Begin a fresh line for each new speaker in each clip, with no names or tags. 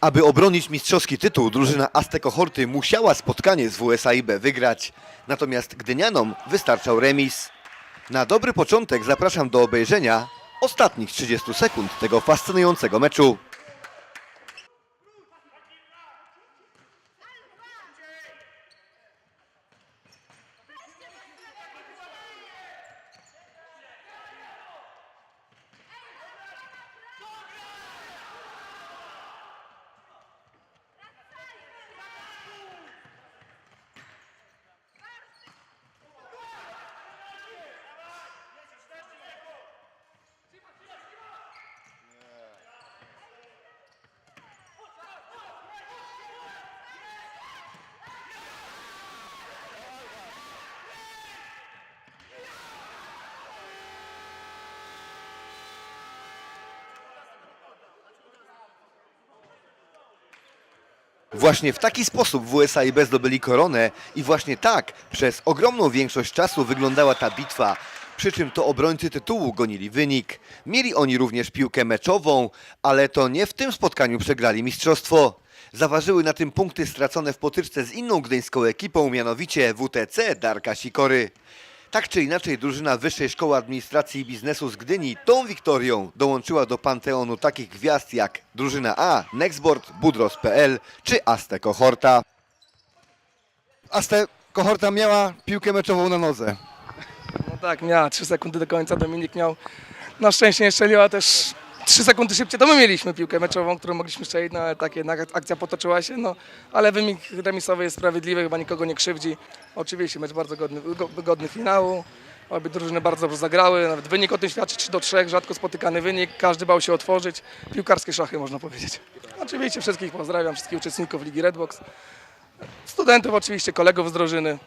Aby obronić mistrzowski tytuł, drużyna Azteco Horty musiała spotkanie z WSAIB wygrać. Natomiast Gdynianom wystarczał remis. Na dobry początek zapraszam do obejrzenia ostatnich 30 sekund tego fascynującego meczu. Właśnie w taki sposób WSAIB zdobyli koronę i właśnie tak przez ogromną większość czasu wyglądała ta bitwa. Przy czym to obrońcy tytułu gonili wynik. Mieli oni również piłkę meczową, ale to nie w tym spotkaniu przegrali mistrzostwo. Zaważyły na tym punkty stracone w potyczce z inną gdyńską ekipą, mianowicie WTC Darka Sikory. Tak czy inaczej, drużyna Wyższej Szkoły Administracji i Biznesu z Gdyni tą wiktorią dołączyła do panteonu takich gwiazd jak drużyna A, Nextboard, Budros.pl czy Aste Kohorta. Aste Kohorta miała piłkę meczową na nodze.
No tak, miała 3 sekundy do końca, Dominik miał. Na szczęście nie strzeliła też 3 sekundy szybciej, to my mieliśmy piłkę meczową, którą mogliśmy strzelić, no ale tak jednak akcja potoczyła się, no ale wynik remisowy jest sprawiedliwy, chyba nikogo nie krzywdzi. Oczywiście mecz bardzo godny, go- godny finału, obie drużyny bardzo dobrze zagrały, nawet wynik o tym świadczy 3 do 3, rzadko spotykany wynik, każdy bał się otworzyć, piłkarskie szachy można powiedzieć. Oczywiście wszystkich pozdrawiam, wszystkich uczestników Ligi Redbox, studentów oczywiście, kolegów z drużyny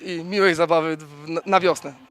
i miłej zabawy na wiosnę.